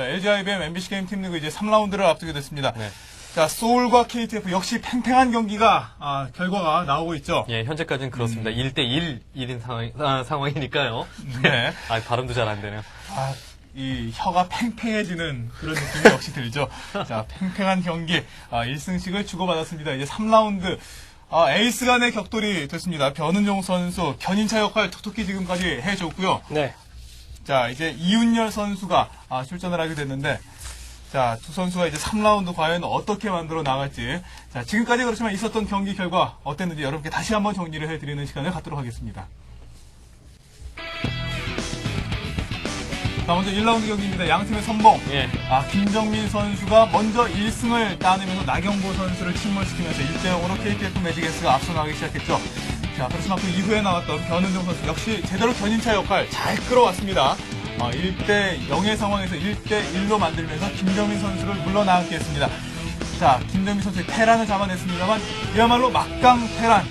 자, LGIBM MBC 게임 팀 리그 이제 3라운드를 앞두게 됐습니다. 네. 자, 소울과 KTF 역시 팽팽한 경기가 아, 결과가 나오고 있죠. 예, 현재까지는 그렇습니다. 1대1, 1인 상황, 아, 상황이니까요. 네. 아, 발음도 잘 안 되네요. 아, 이 혀가 팽팽해지는 그런 느낌이 역시 들죠. 자, 팽팽한 경기 아, 1승씩을 주고받았습니다. 이제 3라운드 아, 에이스 간의 격돌이 됐습니다. 변은종 선수 견인차 역할 톡톡히 지금까지 해줬고요. 네. 자, 이제 이윤열 선수가 아, 출전을 하게 됐는데, 자, 두 선수가 이제 3라운드 과연 어떻게 만들어 나갈지, 자, 지금까지 그렇지만 있었던 경기 결과 어땠는지 여러분께 다시 한번 정리를 해드리는 시간을 갖도록 하겠습니다. 자, 먼저 1라운드 경기입니다. 양팀의 선봉. 예. 아, 김정민 선수가 먼저 1승을 따내면서 나경보 선수를 침몰시키면서 1대0으로 KTF 매직에스가 앞서 나가기 시작했죠. 자, 그렇지만 그 이후에 나왔던 변은정 선수 역시 제대로 견인차 역할 잘 끌어왔습니다. 아, 1대 0의 상황에서 1대 1로 만들면서 김정민 선수를 물러나게 했습니다. 자, 김정민 선수의 테란을 잡아냈습니다만 그야말로 막강 테란.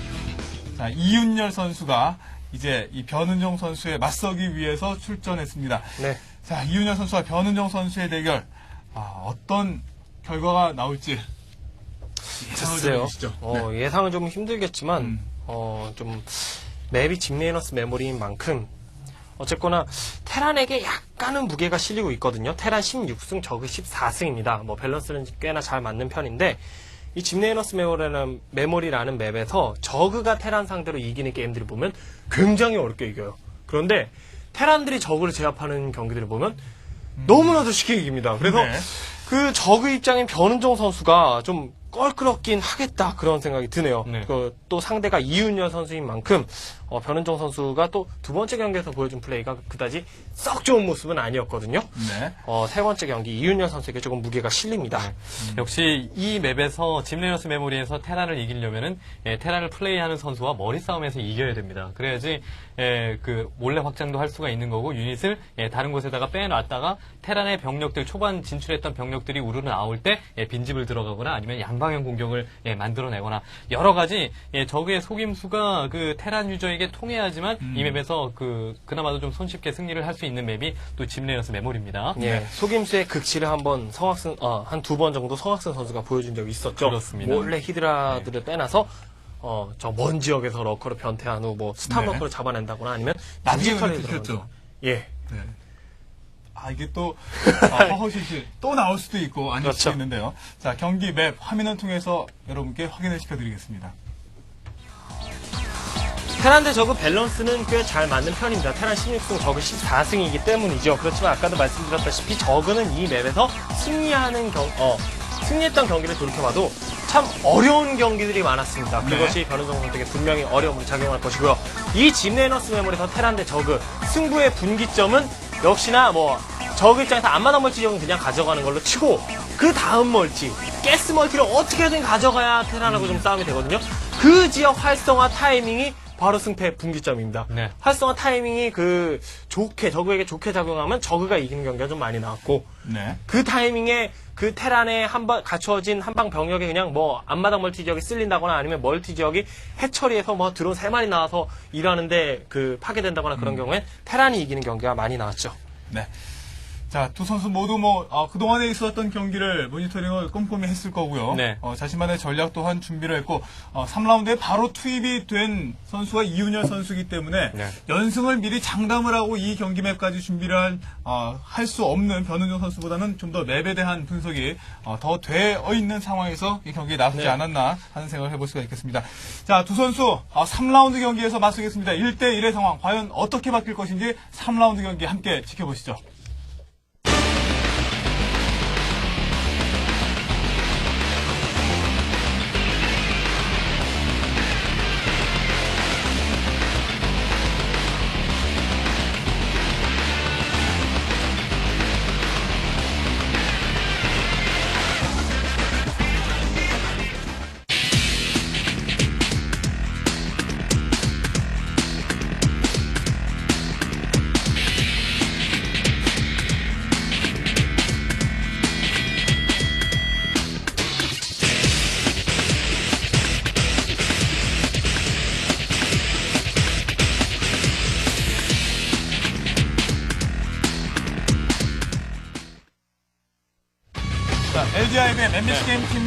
자, 이윤열 선수가 이제 이 변은정 선수에 맞서기 위해서 출전했습니다. 네. 자, 이윤열 선수와 변은정 선수의 대결. 아, 어떤 결과가 나올지 예상을 좀. 해주시죠. 어, 예상은 좀 힘들겠지만, 음. 어, 좀, 맵이 집레이너스 메모리인 만큼, 어쨌거나, 테란에게 약간은 무게가 실리고 있거든요. 테란 16승, 저그 14승입니다. 뭐, 밸런스는 꽤나 잘 맞는 편인데, 이 집레이너스 메모리라는, 메모리라는 맵에서 저그가 테란 상대로 이기는 게임들을 보면 굉장히 어렵게 이겨요. 그런데, 테란들이 저그를 제압하는 경기들을 보면 너무나도 쉽게 이깁니다. 그래서 네. 그 저그 입장인 변은정 선수가 좀 껄끄럽긴 하겠다 그런 생각이 드네요. 네. 그 또 상대가 이윤열 선수인 만큼 어, 변은정 선수가 또 두 번째 경기에서 보여준 플레이가 그다지 썩 좋은 모습은 아니었거든요. 네. 어, 세 번째 경기 이윤열 선수에게 조금 무게가 실립니다. 역시 이 맵에서 짐레너스 메모리에서 테란을 이기려면은 예, 테란을 플레이하는 선수와 머리 싸움에서 이겨야 됩니다. 그래야지 예, 그 몰래 확장도 할 수가 있는 거고 유닛을 예, 다른 곳에다가 빼놨다가 테란의 병력들 초반 진출했던 병력들이 우르르 나올 때 예, 빈집을 들어가거나 아니면 양방향 공격을 예, 만들어내거나 여러 가지 예, 적의 속임수가 그 테란 유저에게 통해야지만 이 맵에서 그 그나마도 좀 손쉽게 승리를 할 수 있는 맵이 또 짐레너스 메모리입니다. 예, 속임수의 극치를 한번 성학승 어, 한 두 번 정도 성학승 선수가 보여준 적이 있었죠. 그렇습니다. 몰래 히드라들을 빼놔서 어, 저 먼 지역에서 러커를 변태한 후 뭐 스탑 네. 러커를 잡아낸다거나 아니면 들어간다. 됐죠. 예. 네. 아, 이게 또, 아, 허허실실 또 나올 수도 있고, 아닐 수도 그렇죠. 있는데요. 자, 경기 맵 화면을 통해서 여러분께 확인을 시켜드리겠습니다. 테란 대 저그 밸런스는 꽤 잘 맞는 편입니다. 테란 16승, 저그 14승이기 때문이죠. 그렇지만 아까도 말씀드렸다시피 저그는 이 맵에서 승리하는 경, 어, 승리했던 경기를 돌이켜봐도 참 어려운 경기들이 많았습니다. 네. 그것이 변호정 선수에게 분명히 어려움으로 작용할 것이고요. 이 짐레너스 메모리에서 테란 대 저그 승부의 분기점은 역시나 뭐 저그 입장에서 안마당 멀티 지역은 그냥 가져가는 걸로 치고 그 다음 멀티 가스 멀티를 어떻게든 가져가야 테란하고 좀 싸움이 되거든요. 그 지역 활성화 타이밍이 바로 승패 분기점입니다. 네. 활성화 타이밍이 그 좋게 저그에게 좋게 작용하면 저그가 이기는 경기가 좀 많이 나왔고 네. 그 타이밍에 그 테란에 한방 갖춰진 한방 병력이 그냥 뭐 앞마당 멀티 지역이 쓸린다거나 아니면 멀티 지역이 해처리에서 뭐 드론 세 마리 나와서 일하는데 그 파괴된다거나 그런 경우엔 테란이 이기는 경기가 많이 나왔죠. 네. 자, 두 선수 모두 뭐, 어, 그동안에 있었던 경기를 모니터링을 꼼꼼히 했을 거고요. 네. 어, 자신만의 전략 또한 준비를 했고, 어, 3라운드에 바로 투입이 된 선수가 이윤열 선수이기 때문에, 네. 연승을 미리 장담을 하고 이 경기 맵까지 준비를 한, 어, 할 수 없는 변은정 선수보다는 좀 더 맵에 대한 분석이 어, 더 되어 있는 상황에서 이 경기에 나서지 네. 않았나 하는 생각을 해볼 수가 있겠습니다. 자, 두 선수, 어, 3라운드 경기에서 맞서겠습니다. 1대1의 상황, 과연 어떻게 바뀔 것인지 3라운드 경기 함께 지켜보시죠.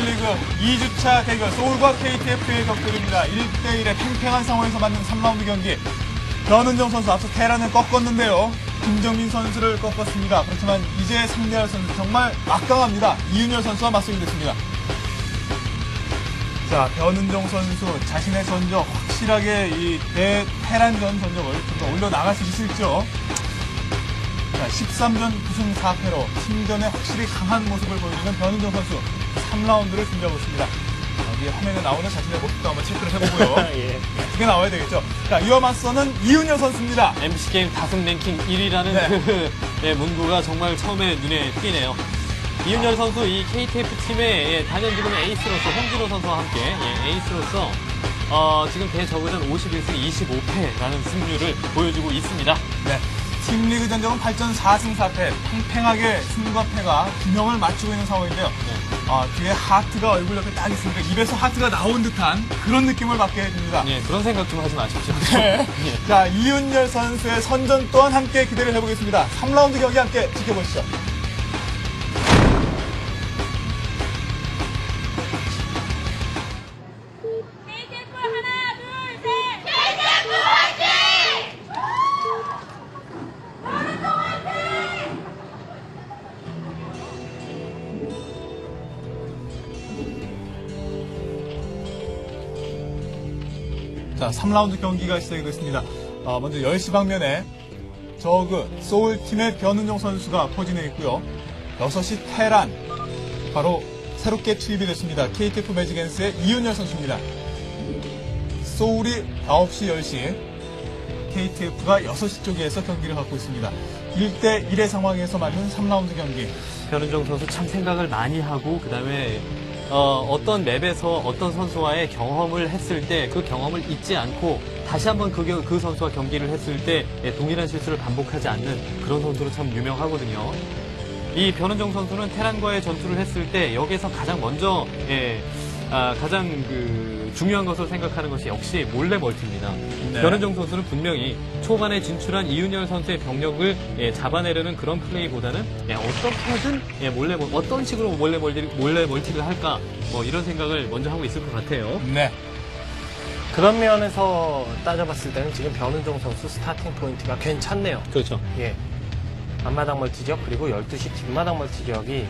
팀리그 2주차 대결 소울과 KTF의 격돌입니다. 1대1의 팽팽한 상황에서 맞는 3라운드 경기. 변은정 선수 앞서 테란을 꺾었는데요. 김정민 선수를 꺾었습니다. 그렇지만 이제 상대할 선수 정말 막강합니다. 이윤열 선수와 맞서게 됐습니다. 자, 변은정 선수 자신의 전적 확실하게 이 대 테란전 전적을 좀 더 올려나갈 수 있을지요. 자, 13전 9승 4패로 팀전에 확실히 강한 모습을 보여주는 변은정 선수 3라운드를 준비하고 있습니다. 여기 화면에 나오는 자신의 모습도 한번 체크를 해보고요. 예. 그게 나와야 되겠죠. 자, 이와 맞서는 이윤여 선수입니다. MBC 게임 다승 랭킹 1위라는 네. 그 예, 문구가 정말 처음에 눈에 띄네요. 이윤열 선수 이 KTF 팀의 예, 단연 지금 에이스로서 홍진호 선수와 함께 예, 에이스로서 어, 지금 대저그전 51승 25패라는 승률을 보여주고 있습니다. 네. 팀리그 전적은 8전 4승 4패, 팽팽하게 승과 패가 균형을 맞추고 있는 상황인데요. 아, 뒤에 하트가 얼굴 옆에 딱 있으니까 입에서 하트가 나온 듯한 그런 느낌을 받게 해줍니다. 예, 그런 생각 좀 하지 마십시오. 네. 예. 자, 이윤열 선수의 선전 또한 함께 기대를 해보겠습니다. 3라운드 경기 함께 지켜보시죠. 자, 3라운드 경기가 시작이 됐습니다. 아, 먼저 10시 방면에 저그 소울팀의 변은종 선수가 포진해 있고요. 6시 테란 바로 새롭게 투입이 됐습니다. KTF 매직앤스의 이윤열 선수입니다. 소울이 9시 10시 KTF가 6시 쪽에서 경기를 갖고 있습니다. 1대 1의 상황에서 맞는 3라운드 경기. 변은정 선수 참 생각을 많이 하고 그다음에 어, 떤 맵에서 어떤 선수와의 경험을 했을 때 그 경험을 잊지 않고 다시 한번 그, 겨- 그 선수와 경기를 했을 때 예, 동일한 실수를 반복하지 않는 그런 선수로 참 유명하거든요. 이 변은정 선수는 테란과의 전투를 했을 때 여기에서 가장 먼저 예, 아, 가장 그 중요한 것을 생각하는 것이 역시 몰래 멀티입니다. 네. 변은정 선수는 분명히 초반에 진출한 이윤열 선수의 병력을 예, 잡아내려는 그런 플레이보다는 예, 어떻게든 예, 몰래 멀- 어떤 식으로 몰래 멀티 몰래 멀티를 할까 뭐 이런 생각을 먼저 하고 있을 것 같아요. 네. 그런 면에서 따져봤을 때는 지금 변은종 선수 스타팅 포인트가 괜찮네요. 그렇죠. 예. 앞마당 멀티 지역 그리고 12시 뒷마당 멀티 지역이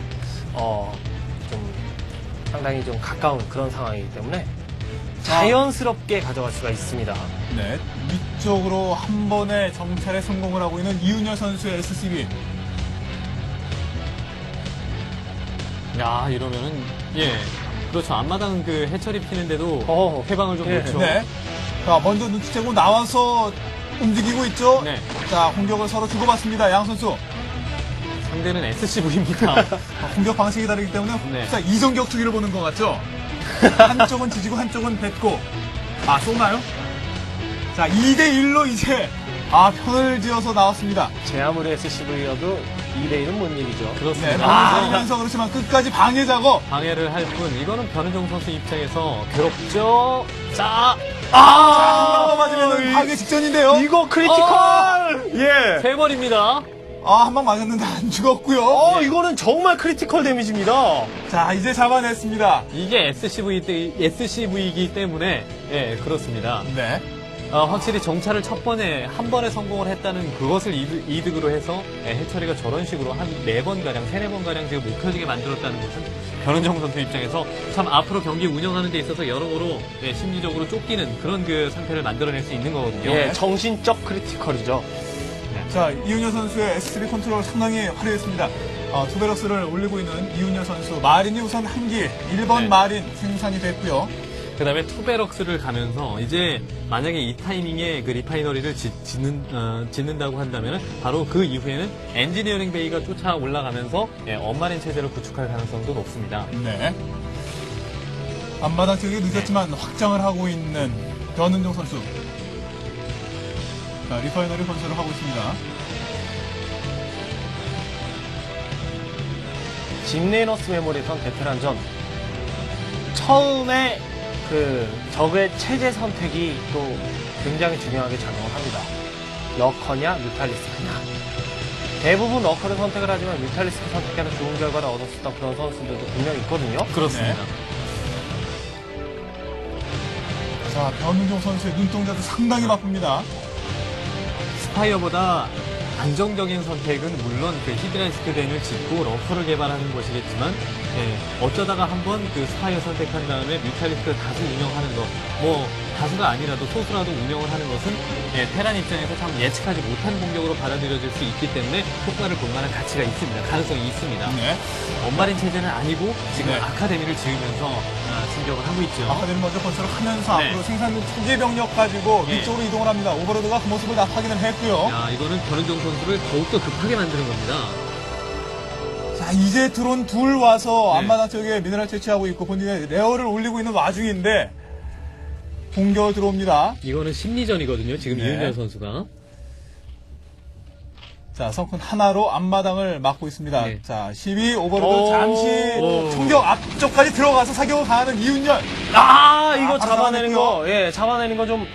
어, 좀 상당히 좀 가까운 그런 상황이기 때문에 자연스럽게 가져갈 수가 있습니다. 네. 위쪽으로 한 번에 정찰에 성공을 하고 있는 이윤열 선수의 SCB. 야 이러면은 예 그렇죠 앞마당 그 해처리 피는데도 어. 해방을 좀 예. 놓죠. 네. 자, 먼저 눈치채고 나와서 움직이고 있죠? 네. 자, 공격을 서로 주고받습니다. 양 선수. 상대는 SCV입니다. 아, 공격 방식이 다르기 때문에 네. 자, 이성 격투기를 보는 것 같죠? 한쪽은 지지고 한쪽은 뱉고. 아, 쏘나요? 자, 2대1로 이제, 아, 편을 지어서 나왔습니다. 제 아무리 SCV여도 2대1은 못 이기죠. 네, 그렇습니다. 방해하면서 그렇지만 끝까지 방해 작업. 방해를 할 뿐 이거는 변은정 선수 입장에서 괴롭죠. 자, 아, 한방 맞으면 방해 직전인데요. 이거 크리티컬! 예. 세 번입니다. 아, 한 방 맞았는데 안 죽었고요. 어, 이거는 정말 크리티컬 데미지입니다. 자, 이제 잡아냈습니다. 이게 SCV 때, SCV이기 때문에 예 그렇습니다. 네. 어, 확실히 정찰을 첫 번에 한 번에 성공을 했다는 그것을 이득, 으로 해서 예, 해처리가 저런 식으로 한 네 번 가량, 세네 번 가량 지금 못 펴지게 만들었다는 것은 변은정 선수 입장에서 참 앞으로 경기 운영하는 데 있어서 여러모로 예, 심리적으로 쫓기는 그런 그 상태를 만들어낼 수 있는 거거든요. 예, 정신적 크리티컬이죠. 자, 이윤여 선수의 S3 컨트롤 상당히 화려했습니다. 어, 투베럭스를 올리고 있는 이윤여 선수. 마린이 우선 한 길, 1번 네. 마린 생산이 됐고요. 그 다음에 투베럭스를 가면서 이제 만약에 이 타이밍에 그 리파이너리를 짓, 짓는, 어, 짓는다고 한다면 바로 그 이후에는 엔지니어링 베이가 쫓아 올라가면서 예, 엄마린 체제를 구축할 가능성도 높습니다. 네. 앞마당 쪽이 늦었지만 확장을 하고 있는 변은종 선수. 자, 리파이너리 건설을 하고 있습니다. 짐레이너스 메모리에선 베테랑전 처음에 그 적의 체제 선택이 또 굉장히 중요하게 작용을 합니다. 러커냐 뮤탈리스크냐 대부분 러커를 선택을 하지만 뮤탈리스크 선택해서 좋은 결과를 얻었었던 그런 선수들도 분명히 있거든요. 그렇습니다. 자, 변은종 선수의 눈동자도 상당히 바쁩니다. 스파이어보다 안정적인 선택은 물론 그 히드라이스크 덴을 짓고 러커를 개발하는 것이겠지만 예, 어쩌다가 한번 그 스파이어 선택한 다음에 뮤탈리스크를 다수 운영하는 것, 뭐 다수가 아니라도 소수라도 운영을 하는 것은 예, 테란 입장에서 참 예측하지 못한 공격으로 받아들여질 수 있기 때문에 효과를 볼 만한 가치가 있습니다. 가능성이 있습니다. 네. 원마린 체제는 아니고 지금 네. 아카데미를 지으면서 아, 진격을 하고 있죠. 아카데미 먼저 건설을 하면서 네. 앞으로 생산된 초기 병력 가지고 예. 위쪽으로 이동을 합니다. 오버로드가 그 모습을 다 확인을 했고요. 야, 이거는 변은정 선수를 더욱더 급하게 만드는 겁니다. 자, 이제 드론 둘 와서 네. 앞마당 쪽에 미네랄 채취하고 있고 본인의 레어를 올리고 있는 와중인데 공격 들어옵니다. 이거는 심리전이거든요. 지금 네. 이윤열 선수가. 자, 성큰 하나로 앞마당을 막고 있습니다. 네. 자, 12 오버로드 오. 잠시 오. 총격 앞쪽까지 들어가서 사격을 가하는 이윤열. 아, 이거 아, 잡아내는. 거, 예, 잡아내는 거 좀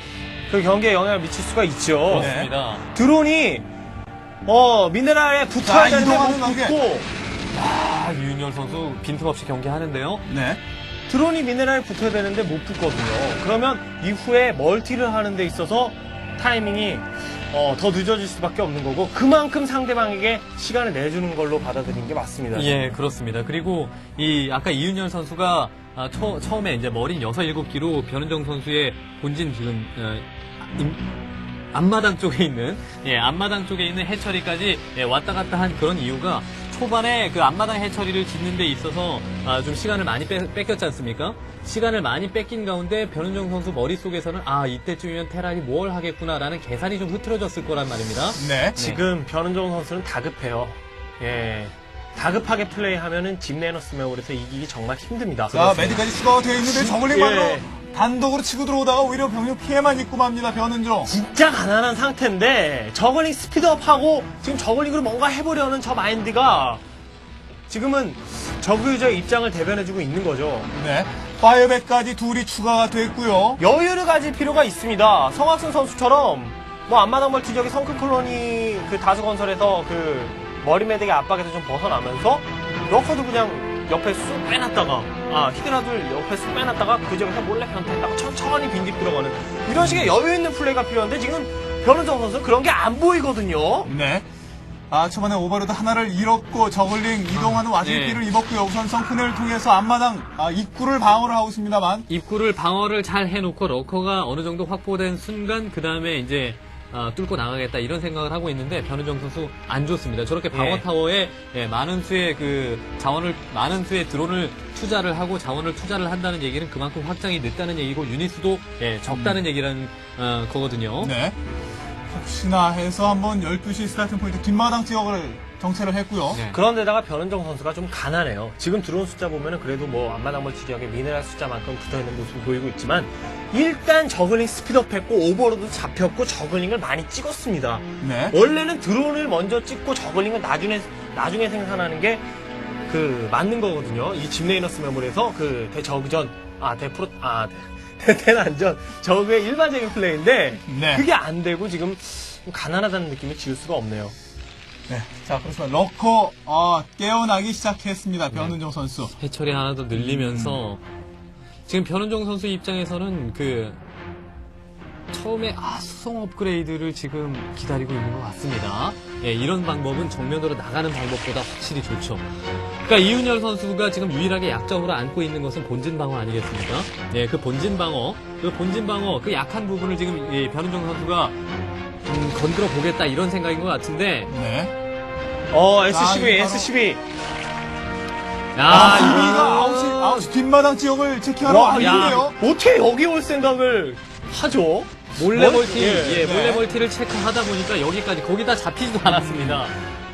그 경기에 영향을 미칠 수가 있죠. 그렇습니다. 드론이 어 미네랄에 자, 붙어야 되는데 이동하는 못 관계. 붙고 아, 이윤열 선수 빈틈없이 경기하는데요. 네. 드론이 미네랄에 붙어야 되는데 못 붙거든요. 그러면 이후에 멀티를 하는 데 있어서 타이밍이 어, 더 늦어질 수밖에 없는 거고 그만큼 상대방에게 시간을 내주는 걸로 받아들이는 게 맞습니다. 예, 그렇습니다. 그리고 이 아까 이윤열 선수가 아, 처, 처음에 이제 머린 6, 7기로 변은정 선수의 본진 지금 어, 임- 앞마당 쪽에 있는 예, 앞마당 쪽에 있는 해처리까지 예, 왔다 갔다 한 그런 이유가 초반에 그 앞마당 해처리를 짓는 데 있어서 아, 좀 시간을 많이 뺏, 뺏겼지 않습니까? 시간을 많이 뺏긴 가운데 변은정 선수 머릿속에서는 아, 이때쯤이면 테란이 뭘 하겠구나라는 계산이 좀 흐트러졌을 거란 말입니다. 네. 지금 변은정 선수는 다급해요. 예. 다급하게 플레이하면은 집 내너스 메올에서 이기기 정말 힘듭니다. 자, 메디까지 추가가 되어 있는데 저글링만으로 예. 단독으로 치고 들어오다가 오히려 병력 피해만 입고 맙니다. 변은종. 진짜 가난한 상태인데 저글링 스피드업하고 지금 저글링으로 뭔가 해보려는 저 마인드가 지금은 저그 유저의 입장을 대변해주고 있는 거죠. 네. 파이어백까지 둘이 추가가 됐고요. 여유를 가질 필요가 있습니다. 성학순 선수처럼 뭐 앞마당 멀티 지역의 성큰 콜로니 그 다수 건설에서 그 머리 매듭의 압박에서 좀 벗어나면서 러커도 그냥 옆에 쑥 빼놨다가 아 히드라들 옆에 쑥 빼놨다가 그 지역에서 몰래 변태했다가 천천히 빈집 들어가는 이런 식의 여유 있는 플레이가 필요한데 지금 변은정 선수 그런 게 안 보이거든요. 네. 아, 초반에 오버로드 하나를 잃었고 저글링 이동하는 와중에 네. 피를 입었고요. 우선 성큰을 통해서 앞마당 아, 입구를 방어를 하고 있습니다만. 입구를 방어를 잘 해놓고 러커가 어느 정도 확보된 순간 그 다음에 이제 아, 뚫고 나가겠다 이런 생각을 하고 있는데 변우정 선수 안 좋습니다. 저렇게 방어 예. 타워에 예, 많은 수의 그 자원을 많은 수의 드론을 투자를 하고 자원을 투자를 한다는 얘기는 그만큼 확장이 늦다는 얘기고 유닛 수도 예, 적다는 얘기라는 어, 거거든요. 네. 혹시나 해서 한번 12시 스타팅 포인트 뒷마당 지역을 정체를 했고요. 네. 그런데다가 변은정 선수가 좀 가난해요. 지금 들어온 숫자 보면은 그래도 뭐 앞마당 멀티 지역에 미네랄 숫자만큼 붙어있는 모습을 보이고 있지만 일단 저글링 스피드업 했고 오버로드 잡혔고 저글링을 많이 찍었습니다. 네. 원래는 드론을 먼저 찍고 저글링을 나중에 나중에 생산하는 게 그 맞는 거거든요. 이 집레이너스 메모리에서 그 대저그전 아 대프로 아 대- 대대난전 저그의 일반적인 플레이인데 네. 그게 안 되고 지금 좀 가난하다는 느낌을 지울 수가 없네요. 네. 자, 그렇지만 러커 아, 깨어나기 시작했습니다. 변은종 선수. 해처리 하나 더 늘리면서 지금 변은정 선수 입장에서는 그 처음에 아 수송 업그레이드를 지금 기다리고 있는 것 같습니다. 예, 이런 방법은 정면으로 나가는 방법보다 확실히 좋죠. 그러니까 이윤열 선수가 지금 유일하게 약점으로 안고 있는 것은 본진 방어 아니겠습니까? 예, 그 본진 방어, 그 본진 방어, 그 약한 부분을 지금 이 변은정 선수가 음, 건드려 보겠다 이런 생각인 것 같은데, 네. 어 아, SCB 이거 바로- SCB 야, 아, 이거 아웃시, 아웃시 뒷마당 지역을 체크하러 와, 왔는데요. 어떻게 여기 올 생각을 하죠? 몰래 뭐? 멀티, 예, 예, 몰래 네. 멀티를 체크하다 보니까 여기까지 거기다 잡히지도 않았습니다.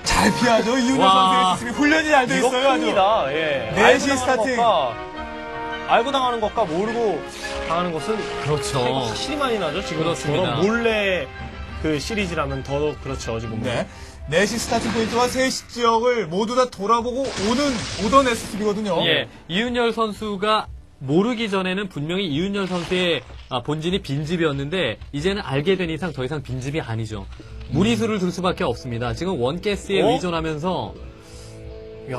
잘 피하죠. 이윤열 와. 선수의 SSB 훈련이 잘 돼 이거 있어요. 아주. 큽니다. 예. 네 알고 시 당하는 스타팅. 것과 알고 당하는 것과 모르고 당하는 것은 그렇죠. 확실히 많이 나죠. 지금 그렇습니다. 저런 몰래 그 시리즈라면 더더욱 그렇죠. 지금 네. 4시 스타팅 포인트와 3시 지역을 모두 다 돌아보고 오는, 오던 SSB거든요. 예, 이윤열 선수가 모르기 전에는 분명히 이윤열 선수의 아, 본진이 빈집이었는데 이제는 알게 된 이상 더 이상 빈집이 아니죠. 무리수를 둘 수밖에 없습니다. 지금 원가스에 어? 의존하면서 야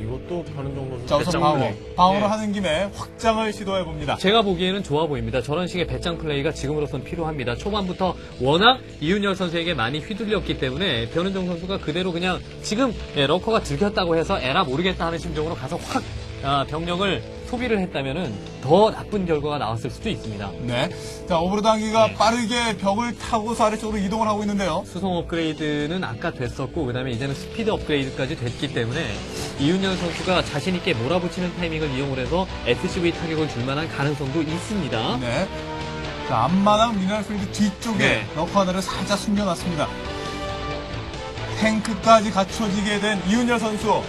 이것도 변은정 선수 자, 우선 방어. 방어를 예. 하는 김에 확장을 시도해 봅니다. 제가 보기에는 좋아 보입니다. 저런 식의 배짱 플레이가 지금으로선 필요합니다. 초반부터 워낙 이윤열 선수에게 많이 휘둘렸기 때문에 변은정 선수가 그대로 그냥 지금 예, 러커가 들켰다고 해서 에라 모르겠다 하는 심정으로 가서 확 아, 병력을 소비를 했다면은 더 나쁜 결과가 나왔을 수도 있습니다. 네. 자, 오브로드 한기가 네. 빠르게 벽을 타고서 아래쪽으로 이동을 하고 있는데요. 수송 업그레이드는 아까 됐었고 그다음에 이제는 스피드 업그레이드까지 됐기 때문에 이윤열 선수가 자신 있게 몰아붙이는 타이밍을 이용을 해서 SCV 타격을 줄 만한 가능성도 있습니다. 네. 자, 앞마당 미네랄 필드 뒤쪽에 네. 러커 하나를 살짝 숨겨놨습니다. 탱크까지 갖춰지게 된 이윤열 선수.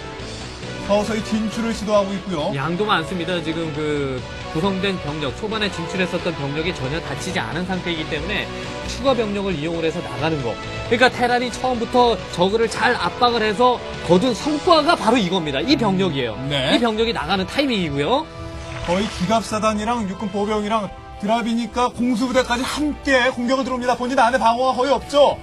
서서히 진출을 시도하고 있고요. 양도 많습니다. 지금 그 구성된 병력, 초반에 진출했었던 병력이 전혀 다치지 않은 상태이기 때문에 추가 병력을 이용을 해서 나가는 거. 그러니까 테란이 처음부터 저그를 잘 압박을 해서 거둔 성과가 바로 이겁니다. 이 병력이에요. 네. 이 병력이 나가는 타이밍이고요. 거의 기갑사단이랑 육군 보병이랑 드랍이니까 공수부대까지 함께 공격을 들어옵니다. 본진 안에 방어가 거의 없죠.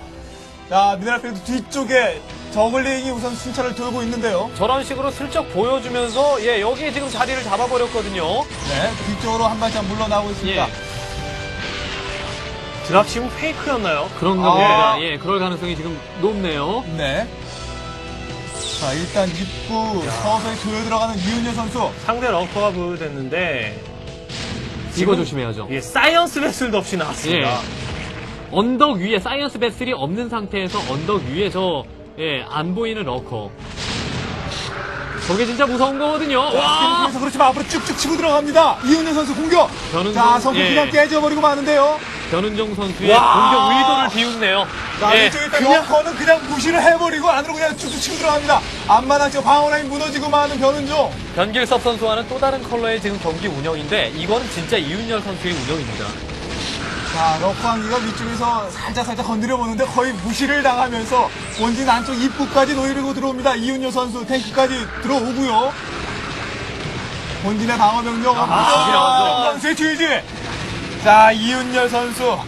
자, 미네랄 필드 뒤쪽에 저글링이 우선 순찰을 돌고 있는데요. 저런 식으로 슬쩍 보여주면서 예 여기에 지금 자리를 잡아버렸거든요. 네, 뒤쪽으로 한 발짝 물러나고 있습니다. 예. 드랍심은 페이크였나요? 그런가 아. 봅니다. 예, 그럴 가능성이 지금 높네요. 네. 자, 일단 입구 서서히 조여 들어가는 이윤여 선수. 상대 런커가 보여됐는데 이거 조심해야죠. 예 사이언스 베슬도 없이 나왔습니다. 예. 언덕 위에 사이언스 배슬이 없는 상태에서 언덕 위에 저, 예, 안 보이는 러커. 저게 진짜 무서운 거거든요. 와! 그래서 그렇지만 앞으로 쭉쭉 치고 들어갑니다. 이윤여 선수 공격. 변은정, 자, 성공 예. 그냥 깨져버리고 마는데요. 변은정 선수의 와! 공격 의도를 비웃네요. 자, 예, 이쪽에 러커는 그냥 무시를 해버리고 안으로 그냥 쭉쭉 치고 들어갑니다. 지금 방어라인 무너지고 마는 변은종. 변길섭 선수와는 또 다른 컬러의 지금 경기 운영인데 이거는 진짜 이윤열 선수의 운영입니다. 자, 러커 한기가 위쪽에서 살짝 살짝 건드려 보는데 거의 무시를 당하면서 원진 안쪽 입구까지 노이르고 들어옵니다. 이윤여 선수 탱크까지 들어오고요. 본진의 방어 병력 아, 선수의 뒤지. 자, 이윤열 선수.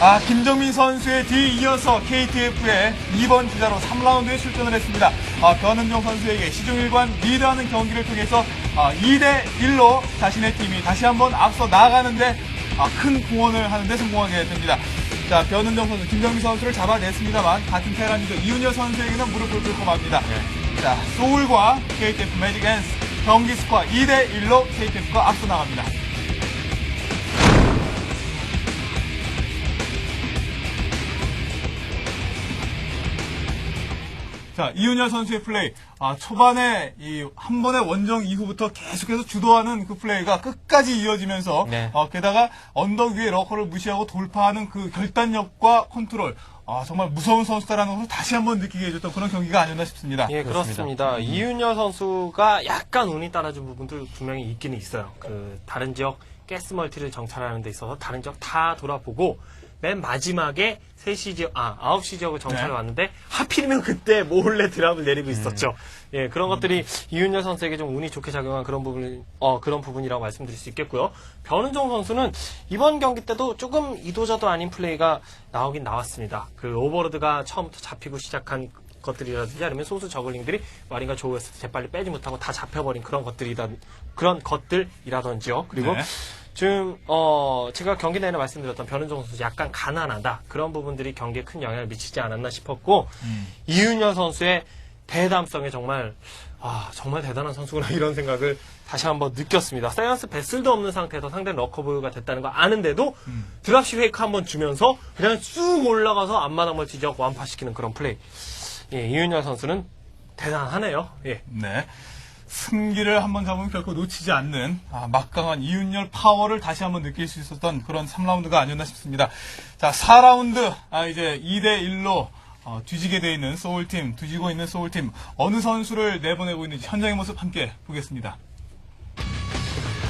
아, 김정민 선수의 뒤에 이어서 KTF의 2번 주자로 3라운드에 출전을 했습니다. 아, 변은정 선수에게 시종일관 리드하는 경기를 통해서 아, 2대 1로 자신의 팀이 다시 한번 앞서 나가는데 아, 큰 공헌을 하는데 성공하게 됩니다. 자, 변은정 선수, 김정민 선수를 잡아냈습니다만 같은 테란이죠. 이윤여 선수에게는 무릎을 꿇고 맙니다. 자, 소울과 KTF 매직 앤스 경기 스코어 2대 1로 KTF가 앞서 나갑니다. 자, 이윤열 선수의 플레이. 아, 초반에 이 한 번의 원정 이후부터 계속해서 주도하는 그 플레이가 끝까지 이어지면서 네. 어, 게다가 언덕 위에 러커를 무시하고 돌파하는 그 결단력과 컨트롤. 아, 정말 무서운 선수다라는 것을 다시 한번 느끼게 해줬던 그런 경기가 아니었나 싶습니다. 예, 그렇습니다. 이윤열 선수가 약간 운이 따라준 부분도 분명히 있기는 있어요. 그 다른 지역 가스 멀티를 정찰하는 데 있어서 다른 지역 다 돌아보고 맨 마지막에 3시 지역, 아, 9시 지역을 정찰해 네. 왔는데 하필이면 그때 몰래 드랍을 내리고 있었죠. 예, 그런 것들이 이윤열 선수에게 좀 운이 좋게 작용한 그런 부분, 어, 그런 부분이라고 말씀드릴 수 있겠고요. 변은정 선수는 이번 경기 때도 조금 이도저도 아닌 플레이가 나오긴 나왔습니다. 그 오버로드가 처음부터 잡히고 시작한 것들이라든지 아니면 소수 저글링들이 마린과 조우에서 재빨리 빼지 못하고 다 잡혀버린 그런 것들이다 그런 것들이라든지요. 그리고 네. 지금 어 제가 경기 내내 말씀드렸던 변은정 선수 약간 가난하다 그런 부분들이 경기에 큰 영향을 미치지 않았나 싶었고 이윤열 선수의 대담성에 정말 아 정말 대단한 선수구나 이런 생각을 다시 한번 느꼈습니다. 사이언스 베슬도 없는 상태에서 상대 러커브가 됐다는 거 아는데도 드랍시 페이크 한번 주면서 그냥 쑥 올라가서 앞마당 멀티 지역 완파시키는 그런 플레이. 예, 이윤열 선수는 대단하네요. 예. 네. 승기를 한번 잡으면 결코 놓치지 않는 아, 막강한 이윤열 파워를 다시 한번 느낄 수 있었던 그런 3라운드가 아니었나 싶습니다. 자, 4라운드 아, 이제 2대 1로 어, 뒤지게 돼 있는 소울팀, 뒤지고 있는 소울팀 어느 선수를 내보내고 있는지 현장의 모습 함께 보겠습니다.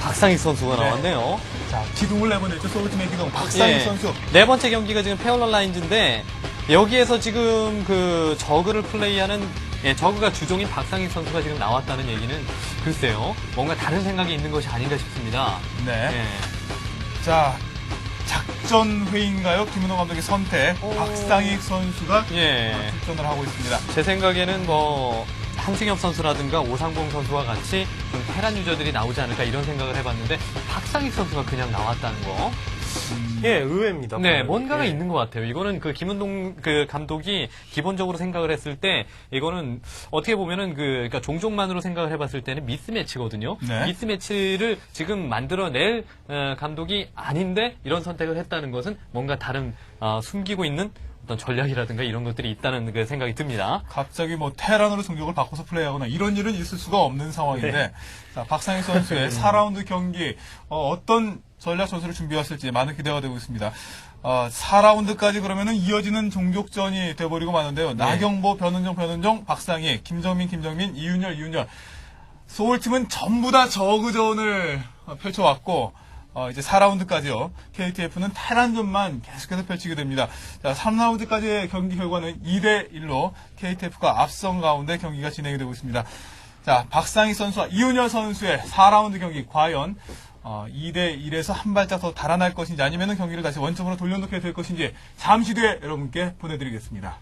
박상익 선수가 나왔네요. 자, 기둥을 내보냈죠. 소울팀의 기둥 박상희 예. 선수. 네 번째 경기가 지금 페어럴 라인즈인데 여기에서 지금 그 저그를 플레이하는 예, 저그가 주종인 박상익 선수가 지금 나왔다는 얘기는 글쎄요, 뭔가 다른 생각이 있는 것이 아닌가 싶습니다. 네. 예. 자, 작전 회의인가요? 김은호 감독의 선택. 박상익 선수가 예. 어, 출전을 하고 있습니다. 제 생각에는 뭐 한승엽 선수라든가 오상봉 선수와 같이 좀 테란 유저들이 나오지 않을까 이런 생각을 해봤는데 박상익 선수가 그냥 나왔다는 거. 예, 의외입니다. 네, 보면. 뭔가가 예. 있는 것 같아요. 이거는 그 김은동 그 감독이 기본적으로 생각을 했을 때 이거는 어떻게 보면은 그 그러니까 종족만으로 생각을 해봤을 때는 미스매치거든요. 네. 미스매치를 지금 만들어낼 어, 감독이 아닌데 이런 선택을 했다는 것은 뭔가 다른 어, 숨기고 있는 어떤 전략이라든가 이런 것들이 있다는 그 생각이 듭니다. 갑자기 뭐 테란으로 종족을 바꿔서 플레이하거나 이런 일은 있을 수가 없는 상황인데 네. 자, 박상희 선수의 4라운드 경기 어, 떤 전략 전술을 준비했을지 많은 기대가 되고 있습니다. 어, 4라운드까지 그러면은 이어지는 종족전이 돼버리고 마는데요. 나경보, 변은정, 변은정, 박상희, 김정민, 김정민, 이윤열, 이윤열. 소울팀은 전부 다 저그전을 어, 펼쳐왔고 어, 이제 4라운드까지요. KTF는 테란전만 계속해서 펼치게 됩니다. 자, 3라운드까지의 경기 결과는 2대 1로 KTF가 앞선 가운데 경기가 진행이 되고 있습니다. 자, 박상희 선수와 이윤열 선수의 4라운드 경기 과연 어, 2대 1에서 한 발짝 더 달아날 것인지 아니면 경기를 다시 원점으로 돌려놓게 될 것인지 잠시 뒤에 여러분께 보내드리겠습니다.